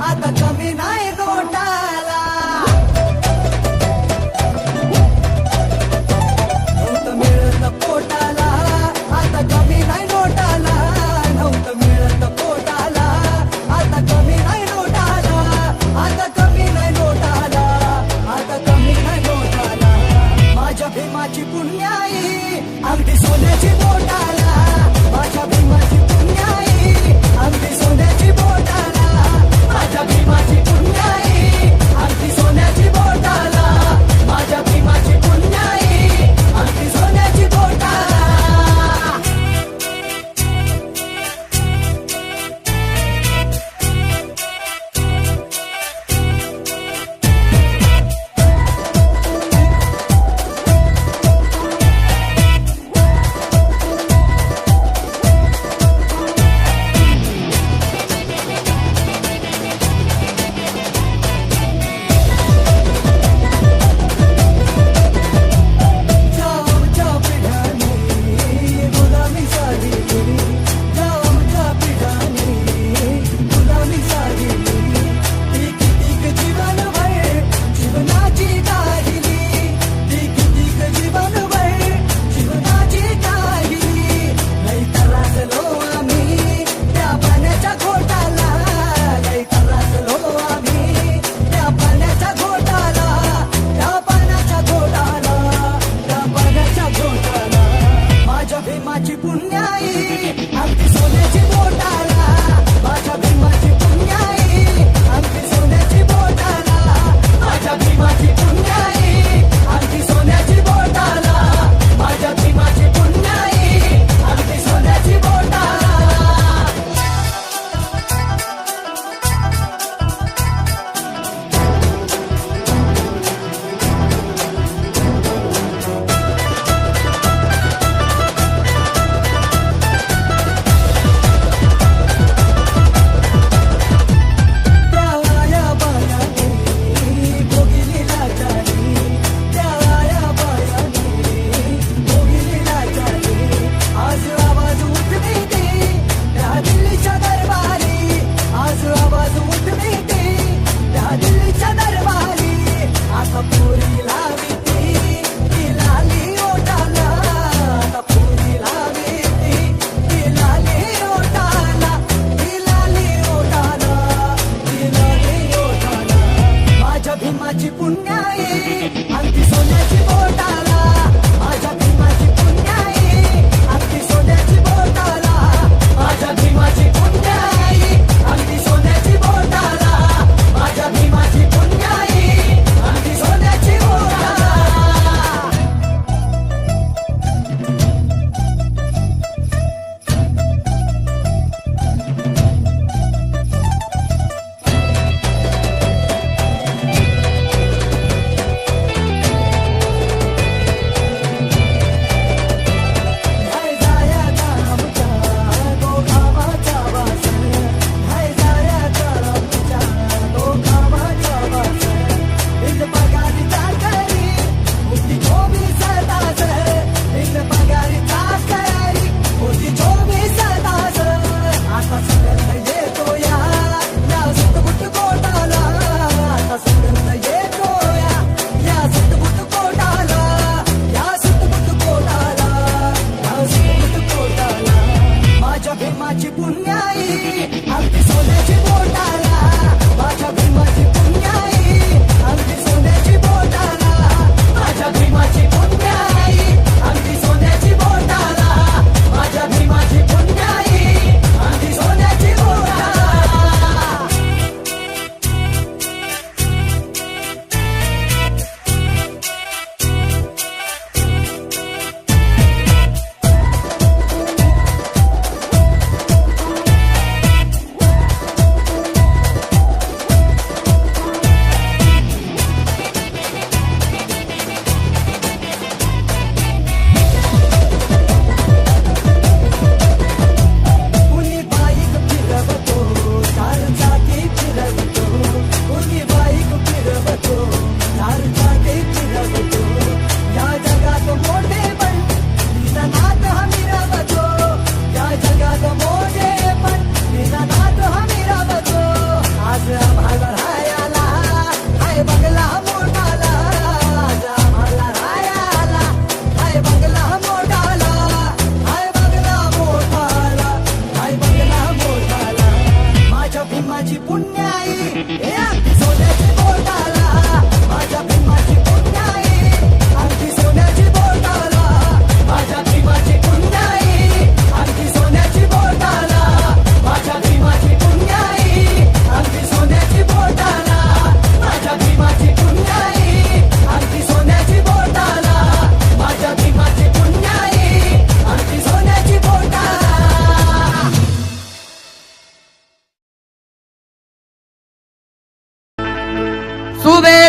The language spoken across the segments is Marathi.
आता कमी नाही नोटाला नव्हतं मिळत आता कमी नाही नव्हतं मिळत आता कमी नाही आता कमी नाही आता कमी नाही माझ्या पुण्याई अगदी सोन्याची नोटाला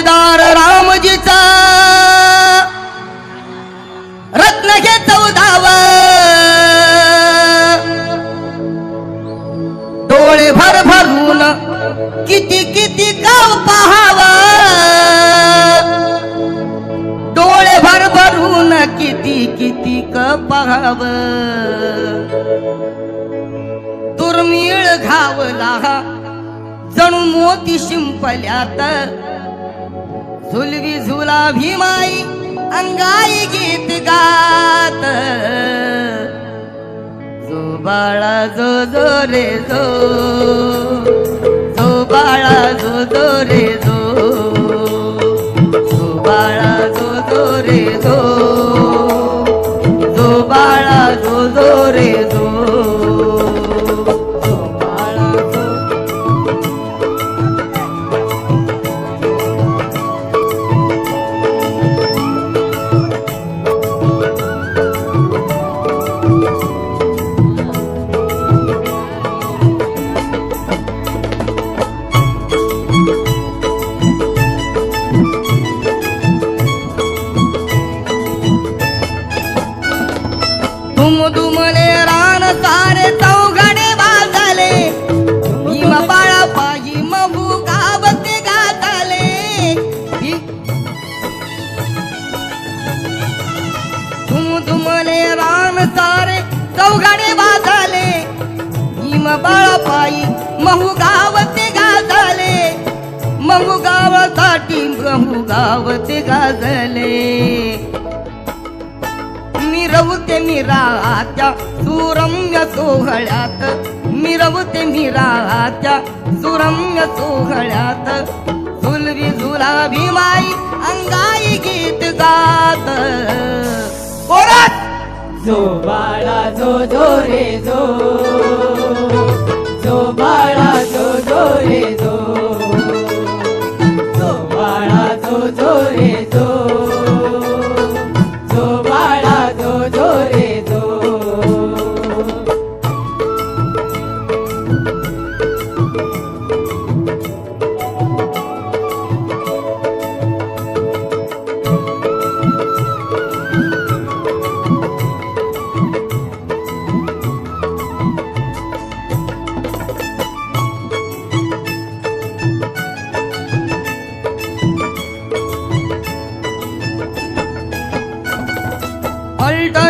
सुभेदार रामजीचा. रत्न घे चौदाव. डोळे भर भरून किती किती गाव पहाव. डोळे भर भरून किती किती क पहाव. दुर्मिळ घावला. जणू मोती शिंपल्यात. झुलवी झुला भीमाई अंगाई गीत गात. जो बाळा जो जो रे जो. जो बाळा जो जो रे जो. जो बाळा जो जो रे जो. जो बाळा जो जो रे जो. सारे चौघडे हिम भीम महू गाव महू गावते महू गावासाठी महू गावते गाजले. मिरवते मिरात्या सुरम्य सोहळ्यात. मिरवते मिरात्या सुरम्य सोहळ्यात. जो बाळा जो जो रे जो जो बाळा जो जो रे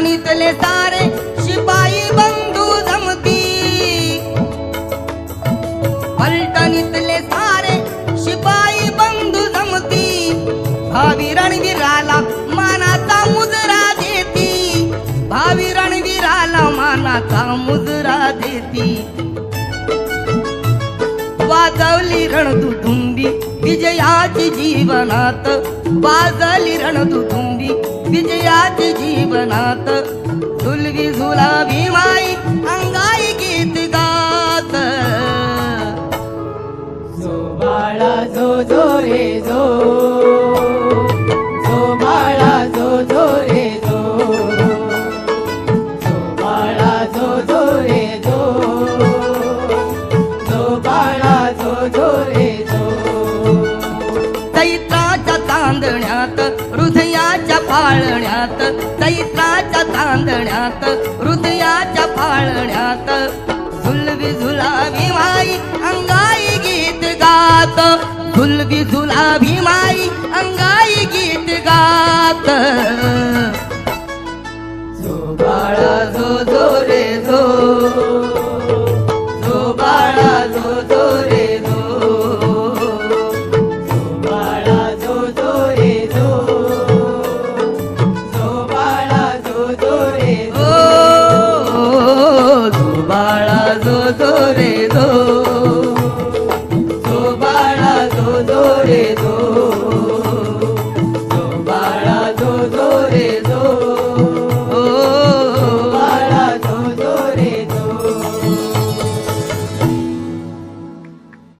फलटणीतले सारे शिपाई बंधू जमती पलटणीतले सारे शिपाई बंधू जमती भावी रणवीराला मानाचा मुजरा देती। भावी रणवीराला मानाचा मुजरा देती। वाजवली रणदुतुंबी विजयाची जीवनात वाजली रणदुतुंबी विजयाची जीवनात झुलवी झुलावी माई अंगाई गीत गात. जो बाळा जो जो रे जो. जो बाळा जो जो रे जो. जो बाळा जो जो रे जो. जो बाळा पाळण्यात चैत्राच्या तांदण्यात हृदयाच्या पाळण्यात. झुलवी झुलावी माई अंगाई गीत गात. झुलवी झुलावी माई अंगाई गीत गात.